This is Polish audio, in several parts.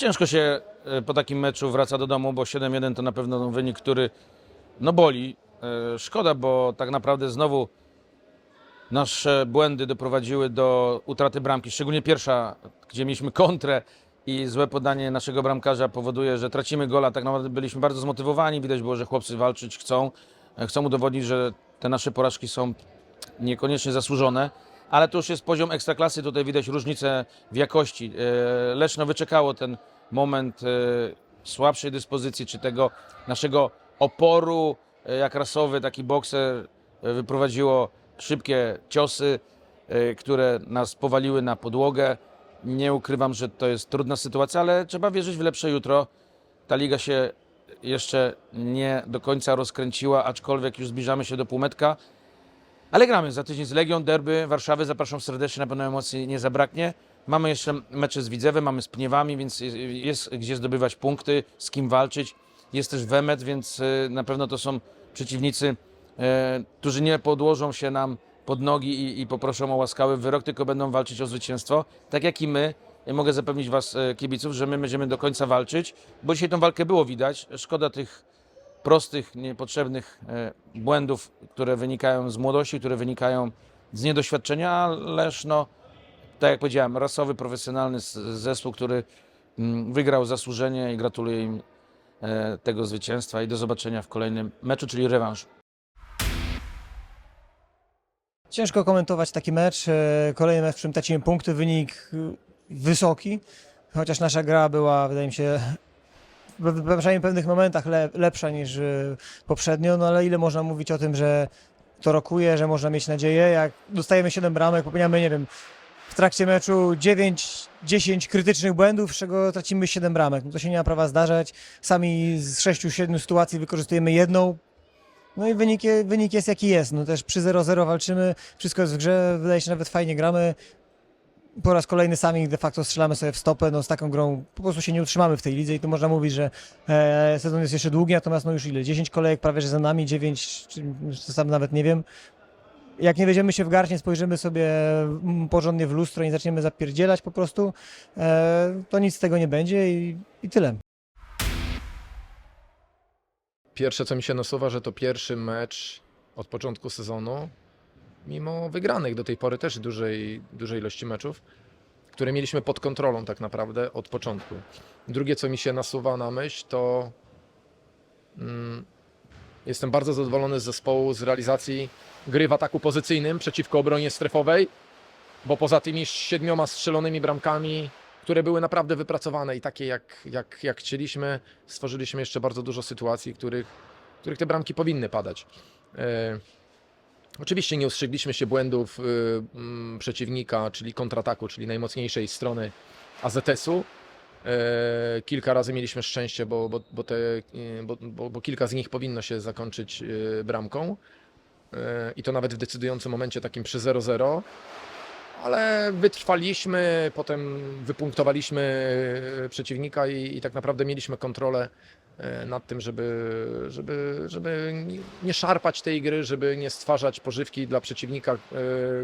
Ciężko się e, po takim meczu wraca do domu, bo 7-1 to na pewno wynik, który no boli. E, Szkoda, bo tak naprawdę znowu nasze błędy doprowadziły do utraty bramki. Szczególnie pierwsza, gdzie mieliśmy kontrę i złe podanie naszego bramkarza powoduje, że tracimy gola. Tak naprawdę byliśmy bardzo zmotywowani. Widać było, że chłopcy walczyć chcą. E, Chcą udowodnić, że te nasze porażki są niekoniecznie zasłużone. Ale to już jest poziom ekstraklasy, tutaj widać różnicę w jakości. E, Leszno wyczekało ten moment e, słabszej dyspozycji, czy tego naszego oporu, e, jak rasowy taki bokser wyprowadziło szybkie ciosy, które nas powaliły na podłogę. Nie ukrywam, że to jest trudna sytuacja, ale trzeba wierzyć w lepsze jutro. Ta liga się jeszcze nie do końca rozkręciła, aczkolwiek już zbliżamy się do półmetka. Ale gramy za tydzień z Legią, derby Warszawy. Zapraszam serdecznie, na pewno emocji nie zabraknie. Mamy jeszcze mecze z Widzewem, mamy z Pniewami, więc jest- gdzie zdobywać punkty, z kim walczyć. Jest też Wemet, więc e, na pewno to są przeciwnicy, e, którzy nie podłożą się nam pod nogi i, i poproszą o łaskawy wyrok, tylko będą walczyć o zwycięstwo. Tak jak i my. Ja mogę zapewnić Was, kibiców, że my będziemy do końca walczyć, bo dzisiaj tą walkę było widać. Szkoda tych prostych, niepotrzebnych e, błędów, które wynikają z młodości, które wynikają z niedoświadczenia, ależ no, tak jak powiedziałem, rasowy, profesjonalny zespół, który mm, wygrał zasłużenie i gratuluję im e, tego zwycięstwa i do zobaczenia w kolejnym meczu, czyli rewanżu. Ciężko komentować taki mecz. E, Kolejny mecz, w którym tracimy punkty, wynik wysoki, chociaż nasza gra była, wydaje mi się, w pewnych momentach le, lepsza niż y, poprzednio, no ale ile można mówić o tym, że to rokuje, że można mieć nadzieję, jak dostajemy 7 bramek, popełniamy, nie wiem, w trakcie meczu 9-10 krytycznych błędów, z czego tracimy 7 bramek. No to się nie ma prawa zdarzać. Sami z 6-7 sytuacji wykorzystujemy jedną, no i wynik, wynik jest jaki jest. No też przy 0-0 walczymy, wszystko jest w grze, wydaje się nawet fajnie gramy. Po raz kolejny sami de facto strzelamy sobie w stopę, no z taką grą po prostu się nie utrzymamy w tej lidze i tu można mówić, że e, sezon jest jeszcze długi, natomiast no już ile? 10 kolejek prawie że za nami, 9, czy czy sam nawet nie wiem. Jak nie weźmiemy się w garść, nie spojrzymy sobie mm, porządnie w lustro i nie zaczniemy zapierdzielać po prostu, e, to nic z tego nie będzie i, i tyle. Pierwsze, co mi się nasuwa, że to pierwszy mecz od początku sezonu, mimo wygranych do tej pory też dużej, dużej ilości meczów, które mieliśmy pod kontrolą tak naprawdę od początku. Drugie, co mi się nasuwa na myśl, to mm, jestem bardzo zadowolony z zespołu, z realizacji gry w ataku pozycyjnym przeciwko obronie strefowej, bo poza tymi siedmioma strzelonymi bramkami, które były naprawdę wypracowane i takie jak, jak, jak chcieliśmy, stworzyliśmy jeszcze bardzo dużo sytuacji, których, których te bramki powinny padać. E, oczywiście nie ustrzegliśmy się błędów y, mm, przeciwnika, czyli kontrataku, czyli najmocniejszej strony AZS-u. E, kilka razy mieliśmy szczęście, bo, bo, bo, te, y, bo, bo, bo kilka z nich powinno się zakończyć y, bramką. E, I to nawet w decydującym momencie, takim przy 0-0 ale wytrwaliśmy, potem wypunktowaliśmy e, przeciwnika i, i tak naprawdę mieliśmy kontrolę nad tym, żeby, żeby, żeby nie- szarpać tej gry, żeby nie stwarzać pożywki dla przeciwnika e,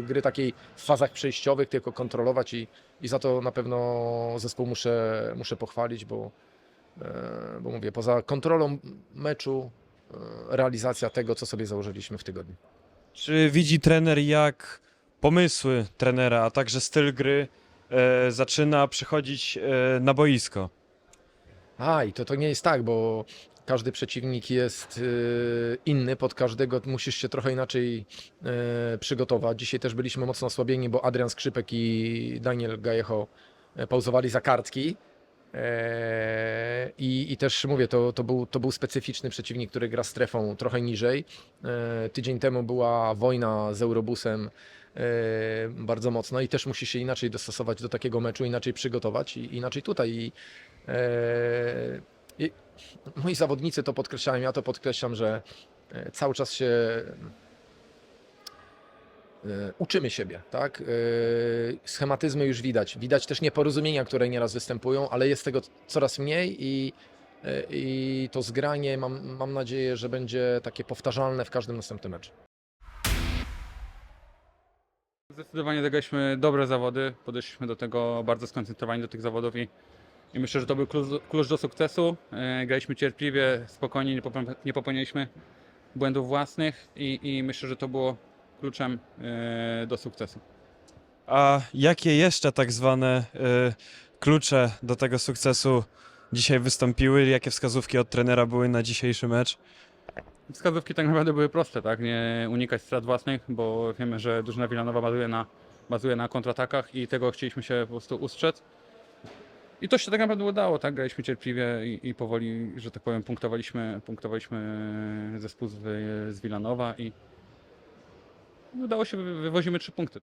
gry takiej w fazach przejściowych, tylko kontrolować i, i za to na pewno zespół muszę, muszę pochwalić, bo, e, bo mówię, poza kontrolą meczu e, realizacja tego, co sobie założyliśmy w tygodniu. Czy widzi trener, jak pomysły trenera, a także styl gry e, zaczyna przychodzić e, na boisko? A, i to, to nie jest tak, bo każdy przeciwnik jest y, inny, pod każdego musisz się trochę inaczej y, przygotować. Dzisiaj też byliśmy mocno osłabieni, bo Adrian Skrzypek i Daniel Gajecho e, pauzowali za kartki. E, I, I też mówię, to, to, był, to był specyficzny przeciwnik, który gra strefą trochę niżej. E, Tydzień temu była wojna z Eurobusem e, bardzo mocno i też musi się inaczej dostosować do takiego meczu, inaczej przygotować i inaczej tutaj. I, e, i moi zawodnicy to podkreślają, ja to podkreślam, że e, cały czas się e, uczymy siebie, tak? E, Schematyzmy już widać. Widać też nieporozumienia, które nieraz występują, ale jest tego coraz mniej i, e, i to zgranie mam, mam nadzieję, że będzie takie powtarzalne w każdym następnym meczu. Zdecydowanie zagraliśmy dobre zawody, podeszliśmy do tego bardzo skoncentrowani do tych zawodów i I myślę, że to był klucz, do sukcesu. E, Graliśmy cierpliwie, spokojnie, nie popełniliśmy błędów własnych i, i myślę, że to było kluczem e, do sukcesu. A jakie jeszcze tak zwane e, klucze do tego sukcesu dzisiaj wystąpiły? Jakie wskazówki od trenera były na dzisiejszy mecz? Wskazówki tak naprawdę były proste, tak? Nie unikać strat własnych, bo wiemy, że drużyna Wilanowa bazuje na, bazuje na kontratakach i tego chcieliśmy się po prostu ustrzec. I to się tak naprawdę udało, tak? Graliśmy cierpliwie i, i powoli, że tak powiem, punktowaliśmy, punktowaliśmy zespół z, z Wilanowa i udało się, wy- wywozimy trzy punkty.